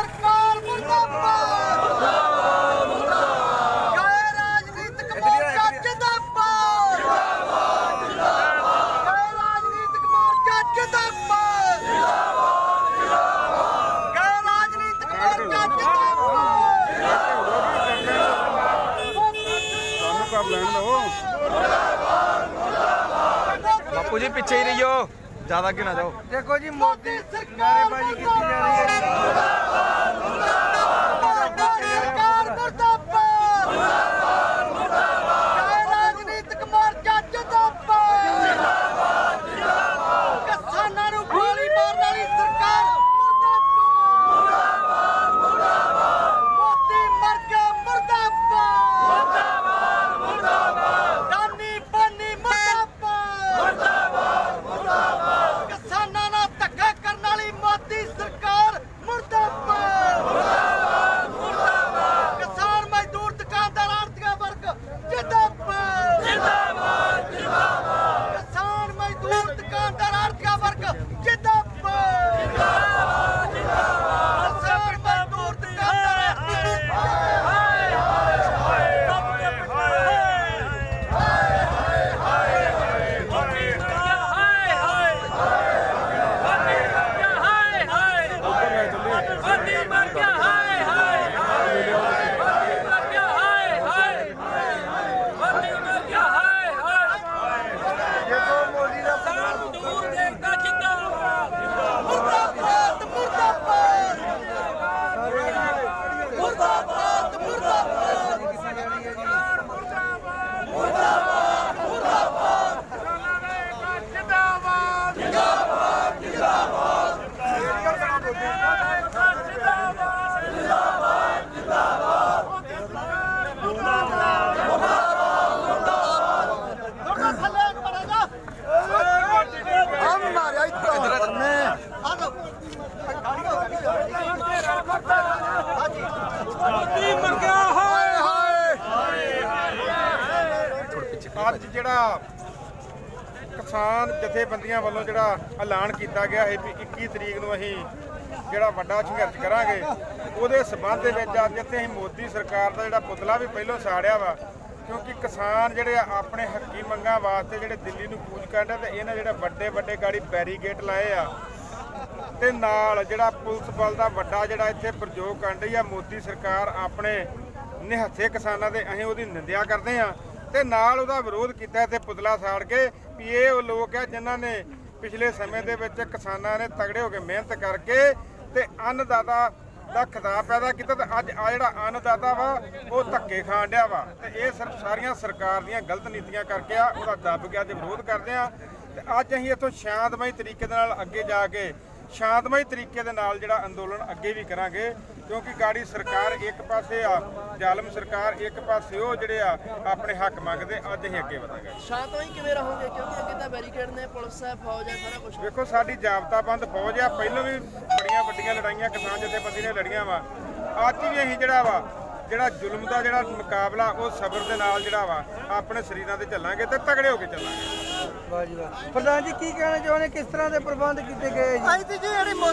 ਸਰਕਾਰ ਮੁਰਦਾਬਾਦ। ਮੁਰਦਾਬਾਦ ਗੈਰ ਰਾਜਨੀਤਿਕ ਮੋਰਚਾ ਜਿੰਦਾਬਾਦ। ਗੈਰ ਰਾਜਨੀਤਿਕ ਮੋਰਚਾ ਜਿੰਦਾਬਾਦ। ਗੈਰ ਰਾਜਨੀਤਿਕ ਮੋਰਚਾ ਸਾਨੂੰ ਕਰ ਲੈਣ ਦਿਓ ਜਿੰਦਾਬਾਦ। ਬਾਪੂ ਜੀ ਪਿੱਛੇ ਹੀ ਰਹੀਓ ਜ਼ਿਆਦਾ ਅੱਗੇ ਨਾ ਜਾਓ। ਦੇਖੋ ਜੀ ਮੋਦੀ ਸਰਕਾਰ ਨਾਅਰੇਬਾਜ਼ੀ ਕੀਤੀ ਜਾ ਰਹੀ ਹੈ かんだろ ਅੱਜ ਜਿਹੜਾ ਕਿਸਾਨ ਜਥੇਬੰਦੀਆਂ ਵੱਲੋਂ ਜਿਹੜਾ ਐਲਾਨ ਕੀਤਾ ਗਿਆ ਹੈ ਵੀ 21 ਤਰੀਕ ਨੂੰ ਅਸੀਂ ਜਿਹੜਾ ਵੱਡਾ ਸੰਘਰਸ਼ ਕਰਾਂਗੇ, ਉਹਦੇ ਸਬੰਧ ਦੇ ਵਿੱਚ ਅੱਜ ਇੱਥੇ ਅਸੀਂ ਮੋਦੀ ਸਰਕਾਰ ਦਾ ਜਿਹੜਾ ਪੁਤਲਾ ਵੀ ਪਹਿਲਾਂ ਸਾੜਿਆ ਵਾ, ਕਿਉਂਕਿ ਕਿਸਾਨ ਜਿਹੜੇ ਆ ਆਪਣੇ ਹੱਕੀ ਮੰਗਾਂ ਵਾਸਤੇ ਜਿਹੜੇ ਦਿੱਲੀ ਨੂੰ ਕੂਚ ਕਰਦੇ ਤੇ ਇਹਨਾਂ ਜਿਹੜੇ ਵੱਡੇ ਵੱਡੇ ਗਾੜੀ ਬੈਰੀਗੇਟ ਲਾਏ ਆ। ਤੇ ਨਾਲ ਜਿਹੜਾ ਪੁਲਿਸ ਬਲ ਦਾ ਵੱਡਾ ਜਿਹੜਾ ਇੱਥੇ ਪ੍ਰਯੋਗ ਕਰ ਰਹੀ ਆ, ਮੋਦੀ ਸਰਕਾਰ ਆਪਣੇ ਨਿਹੱਥੇ ਕਿਸਾਨਾਂ ਦੇ ਅਸੀਂ ਉਹਦੀ ਨਿੰਦਿਆ ਕਰਦੇ ਆ। ਤੇ ਨਾਲ ਉਹਦਾ ਵਿਰੋਧ ਕੀਤਾ ਇੱਥੇ ਪੁਤਲਾ ਸਾੜ ਕੇ ਵੀ ਇਹ ਉਹ ਲੋਕ ਆ ਜਿਨ੍ਹਾਂ ਨੇ ਪਿਛਲੇ ਸਮੇਂ ਦੇ ਵਿੱਚ ਕਿਸਾਨਾਂ ਨੇ ਤਗੜੇ ਹੋ ਕੇ ਮਿਹਨਤ ਕਰਕੇ ਤੇ ਅੰਨਦਾਤਾ ਦਾ ਖਿਤਾਬ ਪੈਦਾ ਕੀਤਾ ਤੇ ਅੱਜ ਆ ਜਿਹੜਾ ਅੰਨਦਾਤਾ ਵਾ, ਉਹ ਧੱਕੇ ਖਾਣ ਡਿਆ ਵਾ। ਤੇ ਇਹ ਸਿਰਫ ਸਾਰੀਆਂ ਸਰਕਾਰ ਦੀਆਂ ਗਲਤ ਨੀਤੀਆਂ ਕਰਕੇ ਆ, ਉਹਦਾ ਦੱਬ ਕੇ ਅੱਜ ਵਿਰੋਧ ਕਰਦੇ ਆ। ਤੇ ਅੱਜ ਅਸੀਂ ਇੱਥੋਂ ਸ਼ਾਂਤਮਈ ਤਰੀਕੇ ਦੇ ਨਾਲ ਅੱਗੇ ਜਾ ਕੇ ਸ਼ਾਂਤਮਈ ਤਰੀਕੇ ਦੇ ਨਾਲ ਜਿਹੜਾ ਅੰਦੋਲਨ ਅੱਗੇ ਵੀ ਕਰਾਂਗੇ ਕਿਉਂਕਿ ਗਾੜੀ ਸਰਕਾਰ ਇੱਕ ਪਾਸੇ ਆ ਜ਼ਾਲਮ ਸਰਕਾਰ ਇੱਕ ਪਾਸੇ ਉਹ ਜਿਹੜੇ ਆ ਆਪਣੇ ਹੱਕ ਮੰਗਦੇ ਅੱਜ ਅਸੀਂ ਅੱਗੇ ਵਧਾਂਗੇ। ਸ਼ਾਂਤ ਹੀ ਕਿਵੇਂ ਰਹੋਗੇ? ਕਿਉਂਕਿ ਅੱਗੇ ਤਾਂ ਬੈਰੀਕੇਡ ਨੇ ਪੁਲਿਸ ਹੈ ਫੌਜ ਹੈ ਸਾਰਾ ਕੁਝ ਵੇਖੋ ਸਾਡੀ ਜਾਬਤਾਬੰਦ ਫੌਜ ਆ ਪਹਿਲਾਂ ਵੀ ਬੜੀਆਂ ਵੱਡੀਆਂ ਲੜਾਈਆਂ ਕਿਸਾਨ ਜਥੇਬੰਦੀ ਨੇ ਲੜੀਆਂ ਵਾ। ਅੱਜ ਵੀ ਅਸੀਂ ਜਿਹੜਾ ਵਾ ਜਿਹੜਾ ਜ਼ੁਲਮ ਦਾ ਜਿਹੜਾ ਮੁਕਾਬਲਾ ਉਹ ਸਬਰ ਦੇ ਨਾਲ ਜਿਹੜਾ ਵਾ ਆਪਣੇ ਸਰੀਰਾਂ ਤੇ ਚੱਲਾਂਗੇ ਤੇ ਤਗੜੇ ਹੋ ਕੇ ਚੱਲਾਂਗੇ। ਵਾਹ ਜੀ ਵਾਹ। ਪ੍ਰਧਾਨ ਜੀ ਕੀ ਕਹਿਣਾ ਚਾਹੁੰਦੇ? ਕਿਸ ਤਰ੍ਹਾਂ ਦੇ ਪ੍ਰਬੰਧ ਕੀਤੇ ਗਏ ਜੀ? ਅੱਜ ਦੀ ਜਿਹੜੀ